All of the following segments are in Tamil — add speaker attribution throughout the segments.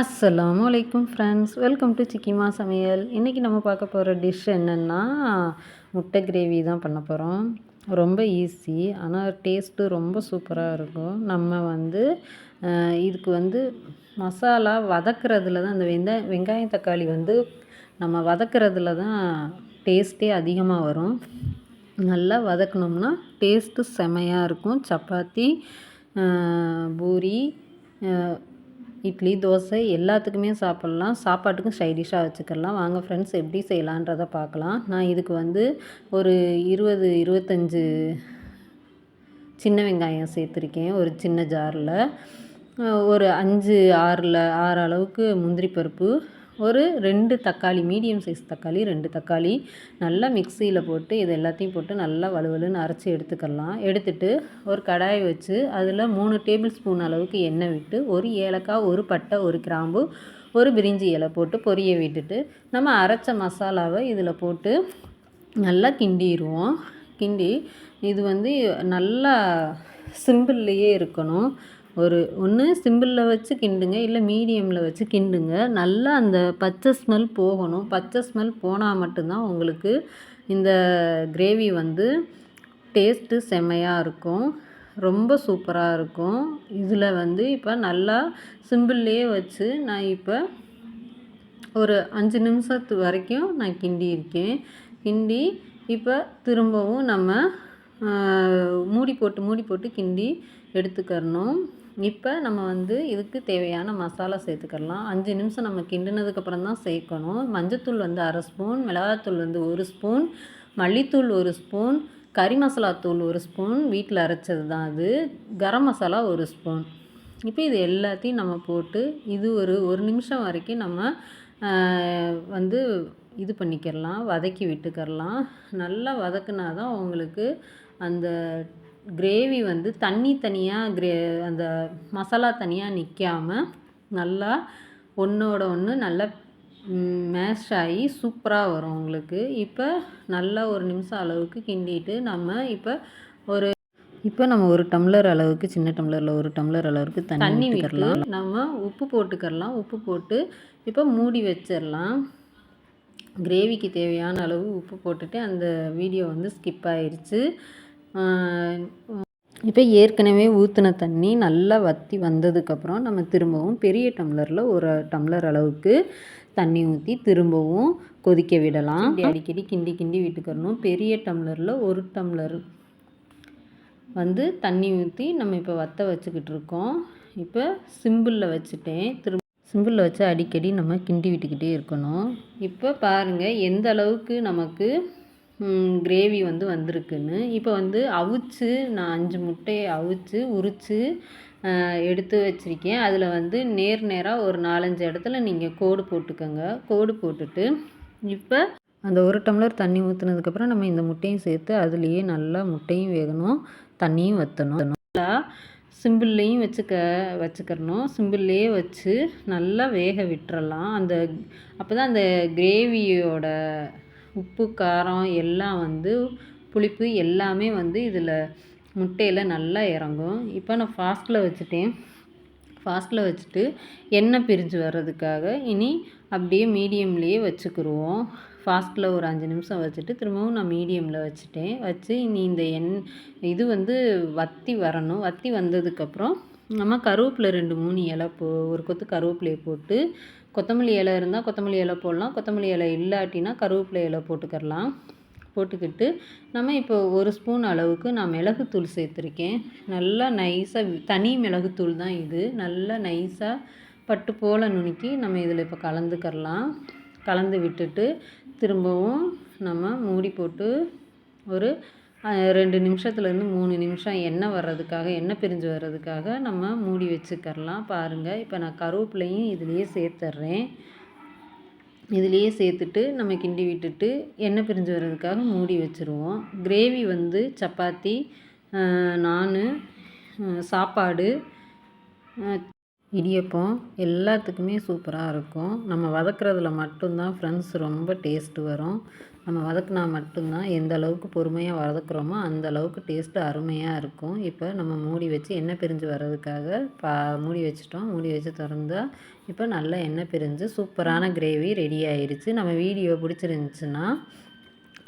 Speaker 1: அஸ்ஸலாமு வலைக்கும் ஃப்ரெண்ட்ஸ் வெல்கம் டு சிக்கிமா சமையல் இன்றைக்கி நம்ம பார்க்க போகிற டிஷ் என்னென்னா முட்டை கிரேவி தான் பண்ண போகிறோம் ரொம்ப ஈஸி ஆனால் டேஸ்ட்டு ரொம்ப சூப்பராக இருக்கும். நம்ம வந்து இதுக்கு வந்து மசாலா வதக்குறதுல தான் அந்த வெந்த வெங்காயம் தக்காளி வந்து நம்ம வதக்குறதுல தான் டேஸ்ட்டே அதிகமாக வரும். நல்லா வதக்குனோம்னா டேஸ்ட்டு செமையாக இருக்கும். சப்பாத்தி பூரி இட்லி தோசை எல்லாத்துக்குமே சாப்பிட்லாம். சாப்பாட்டுக்கும் ஸ்டைலிஷாக வச்சுக்கலாம். வாங்க ஃப்ரெண்ட்ஸ் எப்படி செய்யலான்றதை பார்க்கலாம். நான் இதுக்கு வந்து ஒரு இருபது இருபத்தஞ்சு சின்ன வெங்காயம் சேர்த்துருக்கேன். ஒரு சின்ன ஜாரில் ஒரு அஞ்சு ஆறில் ஆறு அளவுக்கு முந்திரி பருப்பு ஒரு ரெண்டு தக்காளி மீடியம் சைஸ் தக்காளி ரெண்டு தக்காளி நல்லா மிக்சியில் போட்டு இது எல்லாத்தையும் போட்டு நல்லா வலுவலுன்னு அரைச்சி எடுத்துக்கலாம் எடுத்துட்டு ஒரு கடாய் வச்சு அதில் மூணு டேபிள் ஸ்பூன் அளவுக்கு எண்ணெய் விட்டு ஒரு ஏலக்காய் ஒரு பட்டை ஒரு கிராம்பு ஒரு பிரிஞ்சி இலை போட்டு பொரிய விட்டுட்டு நம்ம அரைச்ச மசாலாவை இதில் போட்டு நல்லா கிண்டிடுவோம் கிண்டி இது வந்து நல்லா சிம்பிள்லேயே இருக்கணும். ஒரு ஒன்று சிம்பிளில் வச்சு கிண்டுங்க இல்லை மீடியமில் வச்சு கிண்டுங்க. நல்லா அந்த பச்சை ஸ்மெல் போகணும். பச்சை ஸ்மெல் போனால் மட்டும்தான் உங்களுக்கு இந்த கிரேவி வந்து டேஸ்ட்டு செம்மையாக இருக்கும். ரொம்ப சூப்பராக இருக்கும். இதில் வந்து இப்போ நல்லா சிம்பிள்லேயே வச்சு நான் இப்போ ஒரு அஞ்சு நிமிஷத்து வரைக்கும் நான் கிண்டி இருக்கேன் கிண்டி இப்போ திரும்பவும் நம்ம மூடி போட்டு மூடி போட்டு கிண்டி எடுத்துக்கிறணும். இப்போ நம்ம வந்து இதுக்கு தேவையான மசாலா சேர்த்துக்கலாம் அஞ்சு நிமிஷம் நம்ம கிண்டினதுக்கப்புறம் தான் சேர்க்கணும். மஞ்சத்தூள் வந்து அரை ஸ்பூன் மிளகாத்தூள் வந்து ஒரு ஸ்பூன் மல்லித்தூள் ஒரு ஸ்பூன் கறி மசாலா தூள் ஒரு ஸ்பூன் வீட்டில் அரைச்சது தான் அது கரம் மசாலா ஒரு ஸ்பூன். இப்போ இது எல்லாத்தையும் நம்ம போட்டு இது ஒரு ஒரு நிமிஷம் வரைக்கும் நம்ம வந்து இது பண்ணிக்கிறலாம் வதக்கி விட்டுக்கிடலாம். நல்லா வதக்குனா தான் உங்களுக்கு அந்த கிரேவி வந்து தண்ணி தனியாக கிரே அந்த மசாலா தனியாக நிற்காம நல்லா ஒன்றோட ஒன்று நல்லா மேஷ் ஆகி சூப்பராக வரும் உங்களுக்கு. இப்போ நல்லா ஒரு நிமிஷம் அளவுக்கு கிண்டிட்டு நம்ம இப்போ ஒரு இப்போ நம்ம ஒரு டம்ளர் அளவுக்கு சின்ன டம்ளரில் ஒரு டம்ளர் அளவுக்கு தண்ணி விட்டு நம்ம உப்பு போட்டுக்கறலாம் உப்பு போட்டு இப்போ மூடி வச்சிடலாம் கிரேவிக்கு தேவையான அளவு உப்பு போட்டுட்டு அந்த வீடியோ வந்து ஸ்கிப் ஆயிருச்சு. இப்போ ஏற்கனவே ஊற்றின தண்ணி நல்லா வற்றி வந்ததுக்கப்புறம் நம்ம திரும்பவும் பெரிய டம்ளரில் ஒரு டம்ளர் அளவுக்கு தண்ணி ஊற்றி திரும்பவும் கொதிக்க விடலாம். அடிக்கடி கிண்டி கிண்டி விட்டுக்கறணும். பெரிய டம்ளரில் ஒரு டம்ளர் வந்து தண்ணி ஊற்றி நம்ம இப்போ வத்த வச்சுக்கிட்டு இருக்கோம். இப்போ சிம்பிளில் வச்சுட்டேன். திரும்ப சிம்பிளில் வச்சு அடிக்கடி நம்ம கிண்டி விட்டுக்கிட்டே இருக்கணும். இப்போ பாருங்கள் எந்த அளவுக்கு நமக்கு கிரேவி வந்து வந்திருக்குன்னு. இப்போ வந்து அவிச்சு நான் அஞ்சு முட்டையை அவிச்சு உரித்து எடுத்து வச்சுருக்கேன். அதில் வந்து நேர் நேராக ஒரு நாலஞ்சு இடத்துல நீங்கள் கோடு போட்டுக்கோங்க. கோடு போட்டுட்டு இப்போ அந்த ஒரு டம்ளர் தண்ணி ஊற்றுனதுக்கப்புறம் நம்ம இந்த முட்டையும் சேர்த்து அதுலேயே நல்லா முட்டையும் வேகணும் தண்ணியும் வற்றணும் நல்லா சிம்பிள்லேயும் வச்சுக்க வச்சுக்கிறணும். சிம்பிள்லேயே வச்சு நல்லா வேக விட்டுறலாம். அந்த அப்போ தான் அந்த கிரேவியோட உப்பு காரம் எல்லாம் வந்து புளிப்பு எல்லாமே வந்து இதில் முட்டையில் நல்லா இறங்கும். இப்போ நான் ஃபாஸ்ட்டில் வச்சுட்டேன். ஃபாஸ்ட்டில் வச்சுட்டு எண்ணெய் பிரிஞ்சு வர்றதுக்காக இனி அப்படியே மீடியம்லேயே வச்சுக்கிருவோம். ஃபாஸ்ட்டில் ஒரு அஞ்சு நிமிஷம் வச்சுட்டு திரும்பவும் நான் மீடியமில் வச்சுட்டேன். வச்சு இனி இந்த எண் இது வந்து வத்தி வரணும். வத்தி வந்ததுக்கப்புறம் நம்ம கருவேப்பிலை ரெண்டு மூணு இலை போ ஒரு கொத்து கருவேப்பிலையை போட்டு கொத்தமல்லி இலை இருந்தால் கொத்தமல்லி இலை போடலாம். கொத்தமல்லி இலை இல்லாட்டினா கருவேப்பிலை இலை போட்டுக்கரலாம் போட்டுக்கிட்டு நம்ம இப்போ ஒரு ஸ்பூன் அளவுக்கு நான் மிளகுத்தூள் சேர்த்துருக்கேன். நல்லா நைஸாக தனி மிளகுத்தூள் தான் இது. நல்லா நைஸாக பட்டு போல் நுணுக்கி நம்ம இதில் இப்போ கலந்துக்கரலாம் கலந்து விட்டுட்டு திரும்பவும் நம்ம மூடி போட்டு ஒரு ரெண்டு நிமிஷத்துலேருந்து மூணு நிமிஷம் எண்ணெய் வர்றதுக்காக எண்ணெய் பிரிஞ்சு வர்றதுக்காக நம்ம மூடி வச்சுக்கரலாம் பாருங்கள் இப்போ நான் கருவேப்பிலையும் இதுலேயே சேர்த்துட்றேன் இதுலேயே சேர்த்துட்டு நம்ம கிண்டி விட்டுட்டு எண்ணெய் பிரிஞ்சு வர்றதுக்காக மூடி வச்சுருவோம். கிரேவி வந்து சப்பாத்தி நான் சாப்பாடு இடியப்பம் எல்லாத்துக்குமே சூப்பராக இருக்கும். நம்ம வதக்குறதுல மட்டும்தான் ஃப்ரெண்ட்ஸ் ரொம்ப டேஸ்ட்டு வரும். நம்ம வதக்குனா மட்டும்தான் எந்த அளவுக்கு பொறுமையாக வதக்குறோமோ அந்த அளவுக்கு டேஸ்ட்டு அருமையாக இருக்கும். இப்போ நம்ம மூடி வச்சு எண்ணெய் பிரிஞ்சு வர்றதுக்காக பா மூடி வச்சுட்டோம். மூடி வச்சு திறந்தால் இப்போ நல்லா எண்ணெய் பிரிஞ்சு சூப்பரான கிரேவி ரெடி ஆயிடுச்சு நம்ம வீடியோ பிடிச்சிருந்துச்சுன்னா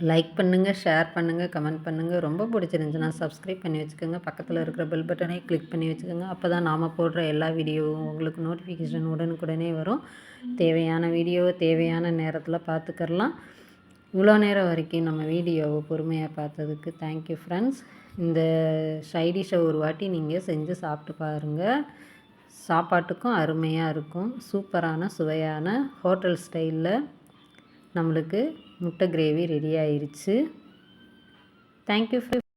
Speaker 1: லைக் பண்ணுங்கள் ஷேர் பண்ணுங்கள் கமெண்ட் பண்ணுங்கள் ரொம்ப பிடிச்சிருந்துச்சுன்னா சப்ஸ்கிரைப் பண்ணி வச்சுக்கோங்க. பக்கத்தில் இருக்கிற பெல் பட்டனை கிளிக் பண்ணி வச்சுக்கோங்க. அப்போ தான் நாம் போடுற எல்லா வீடியோவும் உங்களுக்கு நோட்டிஃபிகேஷன் உடனுக்குடனே வரும். தேவையான வீடியோவை தேவையான நேரத்தில் பார்த்துக்கரலாம் இவ்வளோ நேரம் வரைக்கும் நம்ம வீடியோவை பொறுமையாக பார்த்ததுக்கு தேங்க்யூ ஃப்ரெண்ட்ஸ் இந்த சைடிஷை ஒரு வாட்டி நீங்கள் செஞ்சு சாப்பிட்டு பாருங்கள் சாப்பாட்டுக்கும் அருமையாக இருக்கும். சூப்பரான சுவையான ஹோட்டல் ஸ்டைலில் நம்மளுக்கு முட்டை கிரேவி ரெடி ஆயிடுச்சு தேங்க்யூ